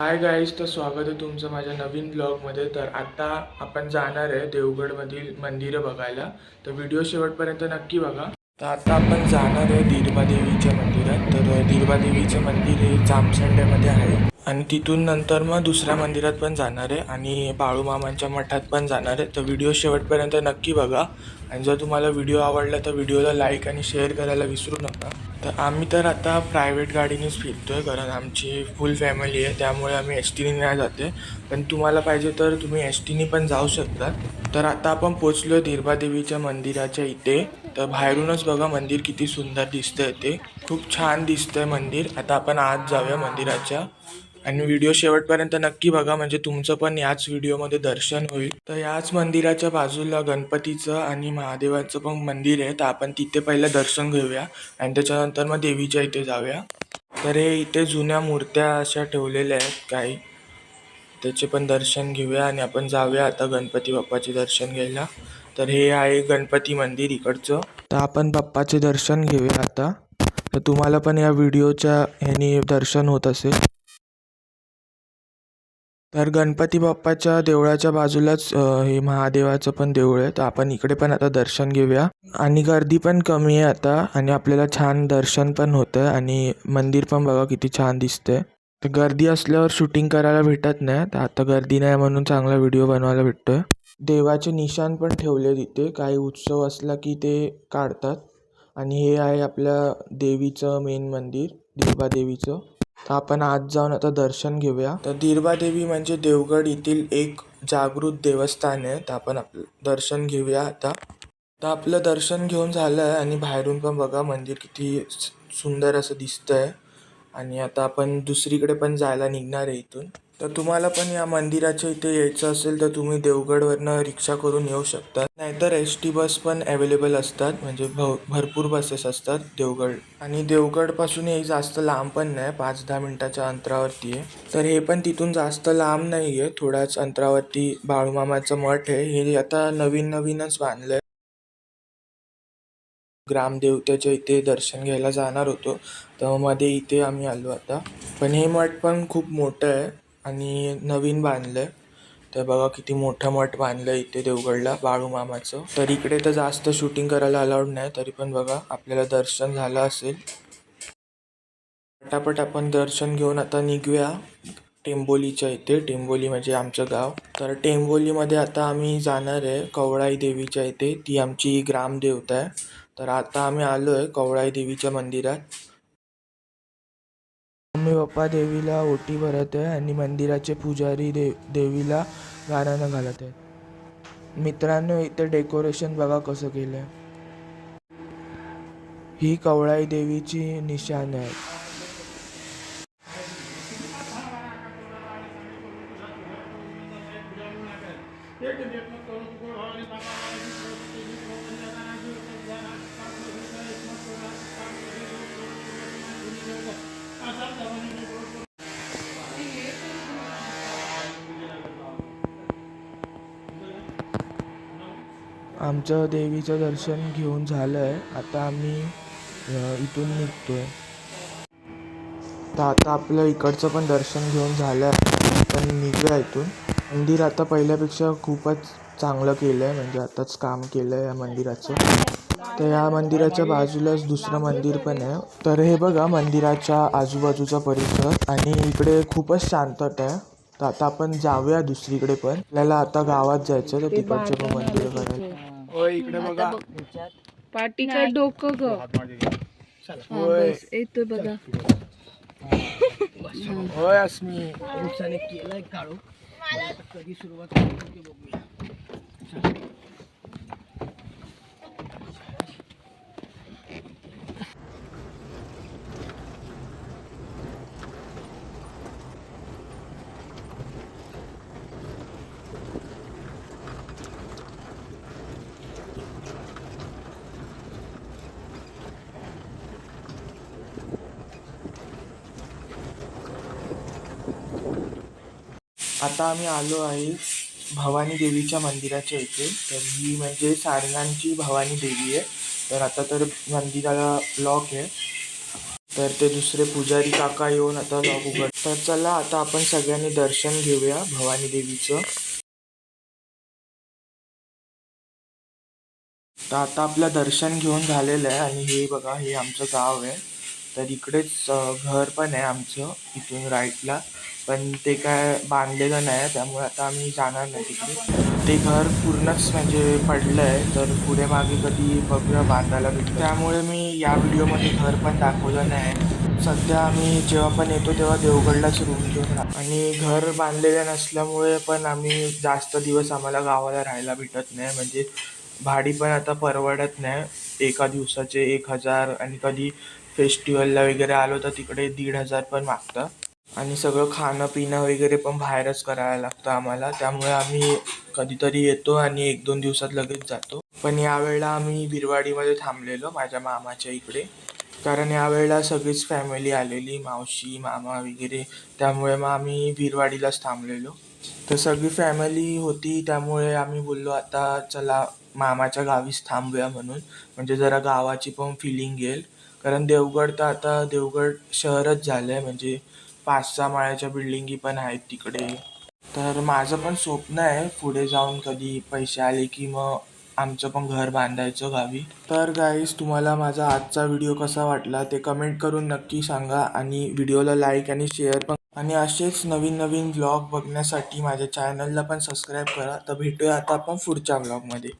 Hi guys तर स्वागत आहे तुमचं माझ्या नवीन ब्लॉगमध्ये तर आत्ता आपण जाणार आहे देवगडमधील मंदिरं बघायला. तर व्हिडिओ शेवटपर्यंत नक्की बघा. तर आता आपण जाणार आहे दीर्बादेवीच्या मंदिरात. तर दिरबा देवीचं मंदिर हे जामसंड्यामध्ये आहे. आणि तिथून नंतर मग दुसऱ्या मंदिरात पण जाणार आहे आणि बाळूमामांच्या मठात पण जाणार आहे. तर व्हिडिओ शेवटपर्यंत नक्की बघा. आणि जर तुम्हाला व्हिडिओ आवडला तर व्हिडिओला लाईक आणि शेअर करायला विसरू नका. तर आम्ही तर आता प्रायव्हेट गाडीनेच फिरतो आहे कारण आमची फुल फॅमिली आहे. त्यामुळे आम्ही एस टीने नाही जाते. पण तुम्हाला पाहिजे तर तुम्ही एस टीने पण जाऊ शकता. तर आता आपण पोचलो दिरबा देवीच्या मंदिराच्या इथे. तर बाहेरूनच बघा मंदिर किती सुंदर दिसतंय ते. खूप छान दिसतंय मंदिर. आता आपण आत जाऊया मंदिराच्या. आणि व्हिडिओ शेवटपर्यंत नक्की बघा म्हणजे तुमचं पण याच व्हिडिओमध्ये दर्शन होईल. तर याच मंदिराच्या बाजूला गणपतीचं आणि महादेवाचं पण मंदिर आहे. तर आपण तिथे पहिलं दर्शन घेऊया. आणि त्याच्यानंतर मग देवीच्या इथे जाऊया. तर हे इथे जुन्या मूर्त्या अशा ठेवलेल्या आहेत काही. त्याचे पण दर्शन घेऊया आणि आपण जाऊया आता गणपती बाप्पाचे दर्शन घ्यायला. तर हे आहे गणपती मंदिर इकडचं. तर आपण बाप्पाचे दर्शन घेऊया आता. तर तुम्हाला पण या व्हिडिओच्या ह्यानी दर्शन होत असेल. तर गणपती बाप्पाच्या देवळाच्या बाजूलाच हे महादेवाचं पण देऊळ आहे. तर आपण इकडे पण आता दर्शन घेऊया. आणि गर्दी पण कमी आहे आता आणि आपल्याला छान दर्शन पण होतं आणि मंदिर पण बघा किती छान दिसतंय. तर गर्दी असल्यावर शूटिंग करायला भेटत नाही. तर आता गर्दी नाही म्हणून चांगला व्हिडिओ बनवायला भेटतो आहे देवाचे निशाण पण ठेवले तिथे. काही उत्सव असला की ते काढतात. आणि हे आहे आपल्या देवीचं मेन मंदिर दिर्बादेवीचं तर आपण आज जाऊन आता दर्शन घेऊया. तर दिरबा देवी म्हणजे देवगड येथील एक जागृत देवस्थान आहे. तर आपण आपलं दर्शन घेऊया आता. तर आपलं दर्शन घेऊन झालं आहे आणि बाहेरून पण बघा मंदिर किती सुंदर असं दिसतं आहे आणि आता आपण दुसरीकडे पण जायला निघणार आहे इथून. तर तुम्हाला पण या मंदिराच्या इथे यायचं असेल तर तुम्ही देवगडवरनं रिक्षा करून येऊ शकता. नाहीतर एस टी बस पण अवेलेबल असतात म्हणजे भ भरपूर बसेस असतात देवगड. आणि देवगडपासून हे जास्त लांब पण नाही पाच दहा मिनटाच्या अंतरावरती आहे. तर हे पण तिथून जास्त लांब नाही आहे थोड्याच अंतरावरती बाळूमामाचं मठ आहे. हे आता नवीन नवीनच बांधलं आहे ग्रामदेवतेच्या इथे दर्शन घ्यायला जाणार होतो. तर मध्ये इथे आम्ही आलो आता. पण हे मठ पण खूप मोठं आहे आणि नवीन बांधलं आहे तर बघा किती मोठं मठ बांधलं आहे इथे देवगडला बाळूमामाचं तर इकडे तर जास्त शूटिंग करायला अलाउड नाही तरी पण बघा आपल्याला दर्शन झालं असेल. पटापट आपण दर्शन घेऊन आता निघूया टेंबोलीच्या इथे. टेंबोली म्हणजे आमचं गाव. तर टेंबोलीमध्ये आता आम्ही जाणार आहे कवळाई देवीच्या इथे. ती आमची ग्रामदेवता आहे. तर आता आम्ही आलो आहे कवळाई देवीच्या मंदिरात. मम्मी पप्पा देवीला ओटी भरत आहे आणि मंदिराचे पुजारी दे देवीला गाण्यानं घालत आहेत. मित्रांनो इथे डेकोरेशन बघा कसं केलं आहे ही कवळाई देवीची निशाण आहे आमचं देवीचं दर्शन घेऊन झालं आहे आता आम्ही इथून इथून आहे तर आता आपलं इकडचं पण दर्शन घेऊन झालं आहे पण निघूया इथून. मंदिर आता पहिल्यापेक्षा खूपच चांगलं केलं आहे म्हणजे आताच काम केलं आहे या मंदिराचं. तर या मंदिराच्या बाजूलाच दुसरं मंदिर पण आहे. तर हे बघा मंदिराच्या आजूबाजूचा परिसर. आणि इकडे खूपच शांतता आहे. तर आता आपण जाऊया दुसरीकडे पण. आपल्याला आता गावात जायचं तर तिकडचे पण मंदिर करायचं होय इकडे बघा. पाटीका डोकं ग. हा, येतोय बघा. होय अस्मी. केलाय काढू कधी सुरुवात बघूया. आता आम्ही आलो आहे भवानी देवीच्या मंदिराच्या इथे. तर ही म्हणजे सारंगांची भवानी देवी आहे. तर आता तर मंदिराला लॉक आहे. तर ते दुसरे पुजारी काका येऊन आता लॉक उघड तर चला आता आपण सगळ्यांनी दर्शन घेऊया भवानी देवीचं. तर आता आपलं दर्शन घेऊन झालेलं आहे आणि हे बघा हे आमचं गाव आहे. तर इकडेच घर पण आहे आमचं इथून राईटला पण ते काय बांधलेलं नाही आहे त्यामुळे आता आम्ही जाणार नाही तिकडे. ते घर पूर्णच म्हणजे पडलं आहे तर पुढे मागे कधी बघूया बांधायला भेटतं त्यामुळे मी या व्हिडिओमध्ये घर पण दाखवलं नाही. सध्या आम्ही जेव्हा पण येतो तेव्हा देवगडलाच रूम घेऊन राहतो. आणि घर बांधलेलं नसल्यामुळे पण आम्ही जास्त दिवस आम्हाला गावाला राहायला भेटत नाही. म्हणजे भाडी पण आता परवडत नाही. एका दिवसाचे एक हजार आणि कधी फेस्टिवलला वगैरे आलो तर तिकडे दीड हजार पण मागतं. आणि सगळं खाणं पिणं वगैरे पण बाहेरच करायला लागतं आम्हाला. त्यामुळे आम्ही कधीतरी येतो आणि एक दोन दिवसात लगेच जातो. पण यावेळेला आम्ही बिरवाडीमध्ये थांबलेलो माझ्या मामाच्या इकडे. कारण यावेळेला सगळीच फॅमिली आलेली मावशी मामा वगैरे. त्यामुळे मग आम्ही बिरवाडीलाच थांबलेलो. तर सगळी फॅमिली होती त्यामुळे आम्ही बोललो आता चला मामाच्या गावीच थांबूया म्हणून. म्हणजे जरा गावाची पण फिलिंग येईल. कारण देवगड तर आता देवगड शहरच झालं आहे म्हणजे पाच सहा माळ्याच्या बिल्डिंगी पण आहेत तिकडे. तर माझं पण स्वप्न आहे पुढे जाऊन कधी पैसे आले की मग आमचं पण घर बांधायचं गावी. तर गाईज तुम्हाला माझा आजचा व्हिडिओ कसा वाटला ते कमेंट करून नक्की सांगा आणि व्हिडिओला लाईक आणि शेअर पण आणि असेच नवीन नवीन ब्लॉग बघण्यासाठी माझ्या चॅनलला पण सबस्क्राईब करा. तर भेटूया आता आपण पुढच्या व्लॉगमध्ये